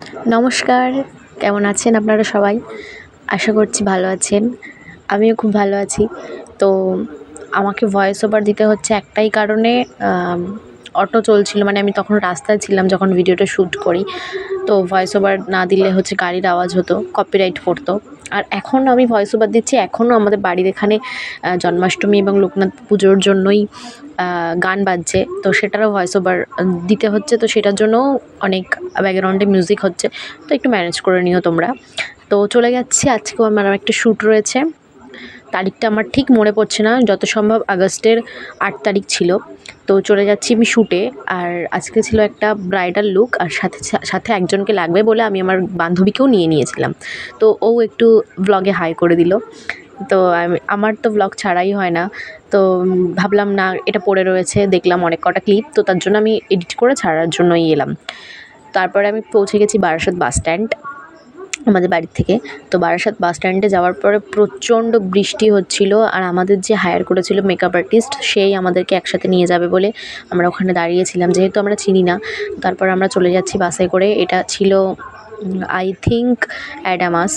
নমস্কার, কেমন আছেন আপনারা সবাই? আশা করছি ভালো আছেন। আমিও খুব ভালো আছি। তো আমাকে ভয়েস ওভার দিতে হচ্ছে একটাই কারণে অটো চলছিল মানে আমি তখন রাস্তায় ছিলাম যখন ভিডিওটা শ্যুট করি। তো ভয়েস ওভার না দিলে হচ্ছে গাড়ির আওয়াজ হতো কপিরাইট পড়তো। আর এখন আমি ভয়েস ওভার দিচ্ছি, এখনও আমাদের বাড়ির এখানে জন্মাষ্টমী এবং লোকনাথ পুজোর জন্যই গান বাজছে। তো সেটারও ভয়েস ওভার দিতে হচ্ছে, তো সেটার জন্যও অনেক ব্যাকগ্রাউন্ডে মিউজিক হচ্ছে। তো একটু ম্যানেজ করে নিও তোমরা। তো চলে যাচ্ছি, আজকেও আমার একটা শ্যুট রয়েছে। তারিখটা আমার ঠিক মনে পড়ছে না, যত সম্ভব আগস্টের আট তারিখ ছিল। তো চলে যাচ্ছি আমি শ্যুটে আর আজকে ছিল একটা ব্রাইডাল লুক আর সাথে সাথে একজনকে লাগবে বলে আমি আমার বান্ধবীকেও নিয়ে নিয়েছিলাম। তো ও একটু ব্লগে হাই করে দিল। তো আমার তো ব্লগ ছাড়াই হয় না। তো ভাবলাম, না, এটা পড়ে রয়েছে, দেখলাম অনেক কটা ক্লিপ তো তার জন্য আমি এডিট করে ছাড়ার জন্যই এলাম। তারপরে আমি পৌঁছে গেছি বারাসাত বাস স্ট্যান্ড আমাদের বাড়ির থেকে। তো বারাসাত বাস স্ট্যান্ডে যাওয়ার পরে প্রচণ্ড বৃষ্টি হচ্ছিল আর আমাদের যে হায়ার করেছিল মেকআপ আর্টিস্ট সেই আমাদেরকে একসাথে নিয়ে যাবে বলে আমরা ওখানে দাঁড়িয়েছিলাম। যেহেতু আমরা চিনি না, তারপর আমরা চলে যাচ্ছি বাসে করে। এটা ছিল আই থিঙ্ক অ্যাডামাস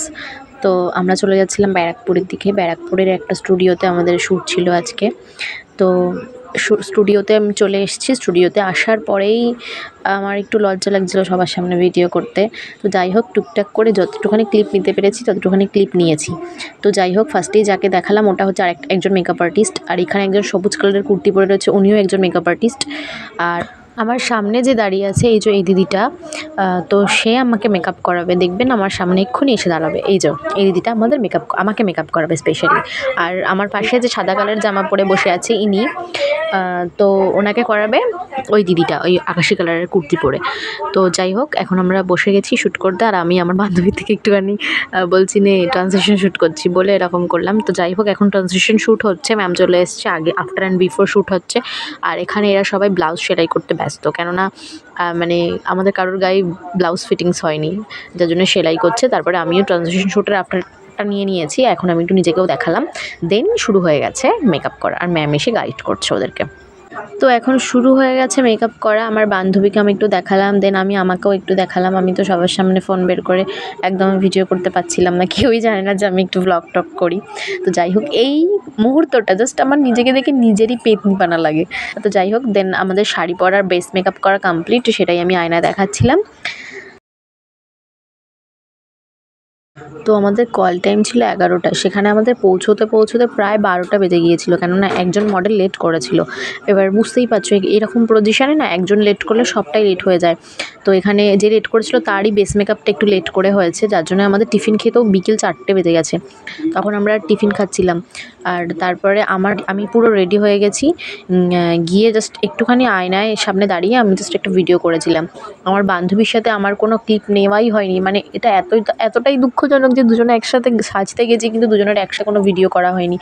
তো আমরা চলে যাচ্ছিলাম ব্যারাকপুরের দিকে। ব্যারাকপুরের একটা স্টুডিওতে আমাদের শ্যুট ছিল আজকে। তো স্টুডিওতে আমি চলে এসেছি। স্টুডিওতে আসার পরেই আমার একটু লজ্জা লাগছিল সবার সামনে ভিডিও করতে। তো যাই হোক, টুকটাক করে যতটুখানি ক্লিপ নিতে পেরেছি ততটুখানি ক্লিপ নিয়েছি। তো যাই হোক ফার্স্টেই যাকে দেখালাম, ওটা হচ্ছে আরেক একজন মেকআপ আর্টিস্ট আর এখানে একজন সবুজ কালারের কুর্তি পরে রয়েছে, উনিও একজন মেকআপ আর্টিস্ট আর আমার সামনে যে দাঁড়িয়ে আছে এই যে এই দিদিটা তো সে আমাকে মেকআপ করাবে। দেখবেন আমার সামনে এক্ষুনি এসে দাঁড়াবে। এই যে, এই দিদিটা আমাদের মেকআপ আমাকে মেকআপ করাবে স্পেশালি আর আমার পাশে যে সাদা কালার জামা পরে বসে আছে ইনি তো ওনাকে করাবে ওই দিদিটা, ওই আকাশি কালারের কুর্তি পরে। তো যাই হোক, এখন আমরা বসে গেছি শ্যুট করতে, আর আমি আমার বান্ধবীর থেকে একটুখানি বলছি, নে ট্রান্সলেশন শ্যুট করছি, বলে এরকম করলাম। তো যাই হোক, এখন ট্রান্সলেশন শ্যুট হচ্ছে ম্যাম চলে এসছে আগে আফটার অ্যান্ড বিফোর শ্যুট হচ্ছে। আর এখানে এরা সবাই ব্লাউজ সেলাই করতে ব্যস্ত। কেননা মানে আমাদের কারোর গায়ে ব্লাউজ ফিটিংস হয়নি, যার জন্য সেলাই করছে। তারপরে আমিও ট্রান্সলেশন শ্যুটের আফটারটা নিয়ে নিয়েছি, এখন আমি একটু নিজেকেও দেখালাম। দেন শুরু হয়ে গেছে মেকআপ করা। আর ম্যাম এসে গাইড করছে ওদেরকে। তো এখন শুরু হয়ে গেছে মেকআপ করা। আমার বান্ধবীকে আমি একটু দেখালাম দেন আমি আমাকেও একটু দেখালাম। আমি তো সবার সামনে ফোন বের করে একদম ভিডিও করতে পারছিলাম না, কেউই জানে না যে আমি একটু ব্লগ টক করি। তো যাই হোক, এই মুহূর্তটা জাস্ট আমার নিজেকে দেখে নিজেরই পেতনিপানা লাগে। তো যাই হোক দেন আমাদের শাড়ি পরার বেস মেকআপ করা কমপ্লিট সেটাই আমি আয়না দেখাচ্ছিলাম। তো আমাদের কল টাইম ছিল এগারোটা। সেখানে আমাদের পৌঁছোতে পৌঁছোতে প্রায় বারোটা বেজে গিয়েছিল, কেননা একজন মডেল লেট করেছিল। এবার বুঝতেই পারছ এরকম পজিশানে না একজন লেট করলে সবটাই লেট হয়ে যায়। তো এখানে যে লেট করেছিল, তারই বেস মেকআপটা একটু লেট করে হয়েছে, যার জন্য আমাদের টিফিন খেতেও বিকেল চারটে বেজে গেছে। তখন আমরা টিফিন খাচ্ছিলাম। আর তারপরে আমার, আমি পুরো রেডি হয়ে গেছি। গিয়ে জাস্ট একটুখানি আয়নায় সামনে দাঁড়িয়ে আমি জাস্ট একটু ভিডিও করেছিলাম। আমার বান্ধবীর সাথে আমার কোনো ক্লিপ নেওয়াই হয়নি। মানে এটা এতই, এতটাই দুঃখজনক যে দুজনে একসাথে সাজতে গেছি, কিন্তু দুজনের একসাথে কোনো ভিডিও করা হয়নি।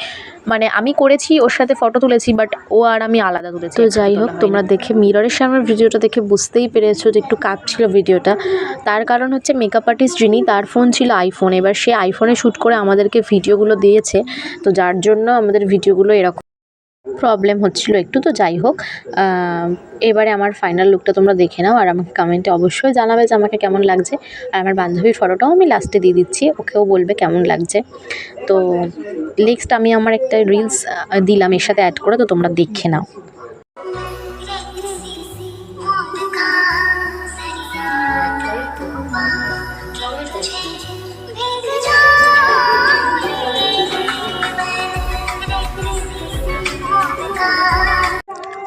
মানে আমি করেছি, ওর সাথে ফটো তুলেছি বাট ও আর আমি আলাদা তুলেছি। তো যাই হোক, তোমরা দেখে মিররের সামনে ভিডিওটা দেখে বুঝতেই পেরেছ যে একটু কাপ ছিল ভিডিওটা তার কারণ হচ্ছে মেকআপ আর্টিস্ট যিনি, তার ফোন ছিল আইফোন এবার সে আইফোনে শ্যুট করে আমাদেরকে ভিডিওগুলো দিয়েছে। তো যার জন্য আমাদের ভিডিওগুলো এরকম প্রবলেম হচ্ছিল একটু তো যাই হোক। এবারে আমার ফাইনাল লুকটা তোমরা দেখে নাও আর আমাকে কমেন্টে অবশ্যই জানাবে যে আমাকে কেমন লাগছে। আর আমার বান্ধবীর ফটোটাও আমি লাস্টে দিয়ে দিচ্ছি, ওকেও বলবে কেমন লাগছে। তো নেক্সট আমি আমার একটা রিলস দিলাম, এর সাথে অ্যাড করে, তো তোমরা দেখে নাও।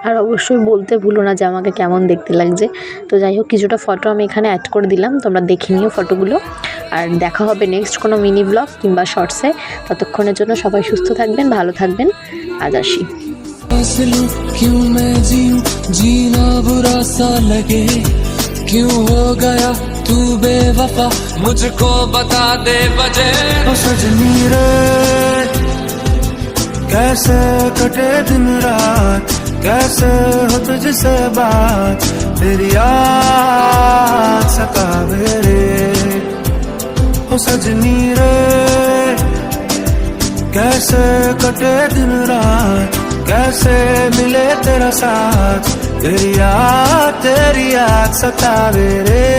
আর অবশ্যই বলতে ভুলো না যে আমাকে কেমন দেখতে লাগছে তো যাই হোক কিছুটা ফটো আমি এখানে অ্যাড করে দিলাম তোমরা দেখে নিও ফটোগুলো আর দেখা হবে নেক্সট কোনো মিনি ব্লগ কিংবা শর্টসে ততক্ষণের জন্য সবাই সুস্থ থাকবেন ভালো থাকবেন আজ আসি फासलू क्यों मैं जीऊं जीना बुरा सा लगे क्यों हो गया तू बेवफा मुझको बता दे बजे ओ सजनी रे कैसे कटे दिन रात कैसे हो तुझसे बात? तेरी याद सतावे रे हो सजनी रे, कैसे कटे दिन रात? कैसे मिले तेरा साथ? तेरी याद तेरी याद सतावे रे